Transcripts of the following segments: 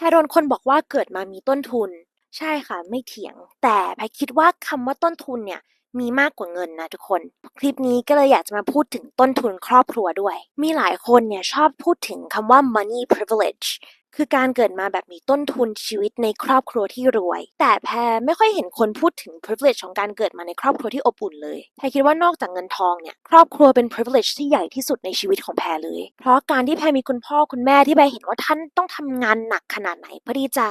แพรโดนคนบอกว่าเกิดมามีต้นทุน ใช่ค่ะ ไม่เถียง แต่แพรคิดว่าคำว่าต้นทุนเนี่ยมีมากกว่าเงินนะทุกคน คลิปนี้ก็เลยอยากจะมาพูดถึงต้นทุนครอบครัวด้วย มีหลายคนเนี่ยชอบพูดถึงคำว่า money privilege คือการเกิดมาแบบมีต้นทุนชีวิตในครอบครัวที่รวย แต่แพรไม่ค่อยเห็นคนพูดถึง privilege ของการเกิดมาในครอบครัวที่อบอุ่นเลยแพรคิดว่านอกจากเงินทองเนี่ยครอบครัวเป็น privilege ที่ใหญ่ที่สุดในชีวิตของแพรเลย เพราะการที่แพรมีคุณพ่อคุณแม่ที่แพรเห็นว่าท่านต้องทำงานหนักขนาดไหนเพื่อที่จะ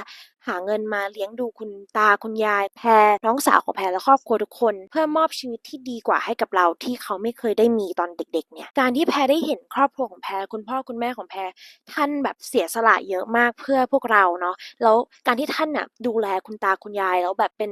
หาเงินมาเลี้ยงดูคุณตาคุณยายแพรน้องสาวของแพรและครอบครัวทุกคน เพื่อมอบชีวิตที่ดีกว่าให้กับเราที่เขาไม่เคยได้มีตอนเด็ก ๆ เนี่ยการที่แพรได้เห็นครอบครัวของแพรคุณพ่อคุณแม่ของแพรท่านแบบเสียสละเยอะมากเพื่อพวกเราเนาะแล้วการที่ท่านน่ะดูแลคุณตาคุณยายแล้วแบบเป็น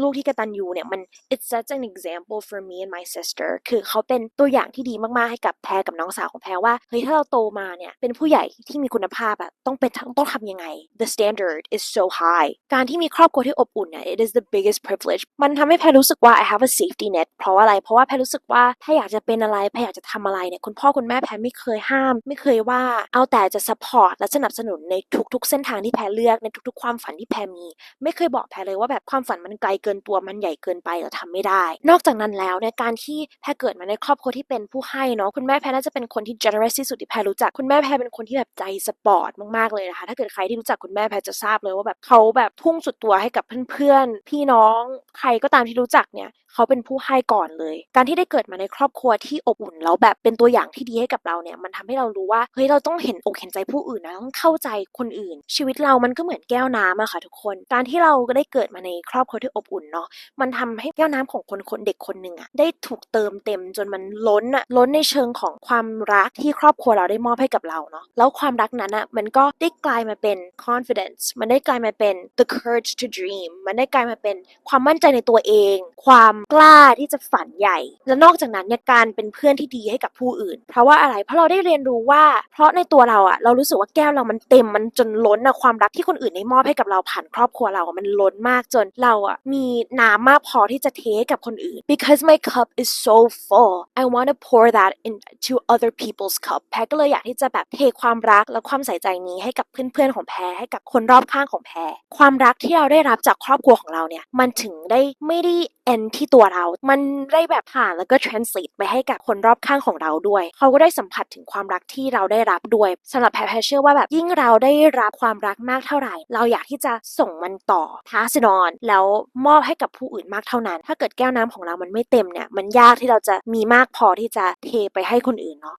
ลูกที่กตัญญูเนี่ยมัน it's such an example for me and my sister คือเขาเป็นตัวอย่างที่ดีมากๆให้กับแพรกับน้องสาวของแพรว่าเฮ้ยถ้าเราโตมาเนี่ยเป็นผู้ใหญ่ที่มีคุณภาพอะต้องเป็นต้องทำยังไง the standard is so high การที่มีครอบครัวที่อบอุ่นเนี่ย it is the biggest privilege มันทำให้แพรรู้สึกว่า I have a safety net เพราะอะไร เพราะว่าแพรรู้สึกว่าแพรอยากจะเป็นอะไรแพรอยากจะทำอะไรเนี่ยคุณพ่อคุณแม่แพรไม่เคยห้าม ไม่เคยว่าเอาแต่จะ support และสนับสนุนในทุกๆ เส้นทางที่แพรเลือกในทุกๆ ความฝันที่แพรมี ไม่เคยบอกแพรเลยว่าแบบความฝันมันไกลเกินตัวมันใหญ่เกินไปเราทำไม่ได้ นอกจากนั้นแล้วเนี่ยการที่แพรเกิดมาในครอบครัวที่เป็นผู้ให้เนาะคุณแม่แพรน่าจะเป็นคนที่ generous ที่สุดที่แพรรู้จักคุณแม่แพรเป็นคนที่แบบใจสปอร์ตมากๆเลยนะคะถ้าเกิดใครที่รู้จักคุณแม่แพรจะทราบเลยว่าแบบเขาแบบทุ่มสุดตัวให้กับเพื่อนๆ พี่น้องใครก็ตามที่รู้จักเนี่ย เขาเป็นผู้ให้ก่อนเลย การที่ได้เกิดมาในครอบครัวที่อบอุ่นแล้วแบบเป็นตัวอย่างที่ดีให้กับเราเนี่ยมันทำให้เรารู้ว่าเฮ้ยเราต้องเห็นอกเห็นใจผู้อื่นนะต้องเข้าใจคนอื่น ชีวิตเรามันก็เหมือนแก้วน้ำอะค่ะทุกคน การที่เราได้เกิดมาในครอบครัวที่อบอุ่นเนาะมันทำให้แก้วน้ำของคนคนเด็กคนหนึ่งอะได้ถูกเติมเต็มจนมันล้นอะล้นในเชิงของความรักที่ครอบครัวเราได้มอบให้กับเราเนาะแล้วความรักนั้นอะมันก็ได้กลายมาเป็น confidence มันได้กลายมาเป็น the courage to dream มันได้กลายมาเป็นความมั่นใจในตัวเอง ความกล้าที่จะฝันใหญ่ และนอกจากนั้นเนี่ยการเป็นเพื่อนที่ดีให้กับผู้อื่น เพราะว่าอะไรเพราะเราได้เรียนรู้ว่า เพราะในตัวเราอะเรารู้สึกว่าแก้วเรามันเต็มมันจนล้นอะความรักที่คนอื่นได้มอบให้กับเราผ่านครอบครัวเราอะมันล้นมากจนเราอะมีน้ำมากพอที่จะเทกับคนอื่น because my cup is so full I want to pour that into other people's cup แพรก็เลยอยากที่จะแบบเทความรักและความใส่ใจนี้ให้กับเพื่อนๆของแพรให้กับคนรอบข้างของแพรความรักที่เราได้รับจากครอบครัวของเราเนี่ยมันถึงได้ไม่ได้ end ที่ตัวเรา มันได้แบบผ่านแล้วก็ translate ไปให้กับคนรอบข้างของเราด้วย เขาก็ได้สัมผัสถึงความรักที่เราได้รับด้วยสำหรับแพรแพรเชื่อว่าแบบยิ่งเราได้รับความรักมากเท่าไหร่ เราอยากที่จะส่งมันต่อ pass it on แล้วมอบให้กับผู้อื่นมากเท่านั้น ถ้าเกิดแก้วน้ำของเรามันไม่เต็มเนี่ย มันยากที่เราจะมีมากพอที่จะเทไปให้คนอื่นเนาะ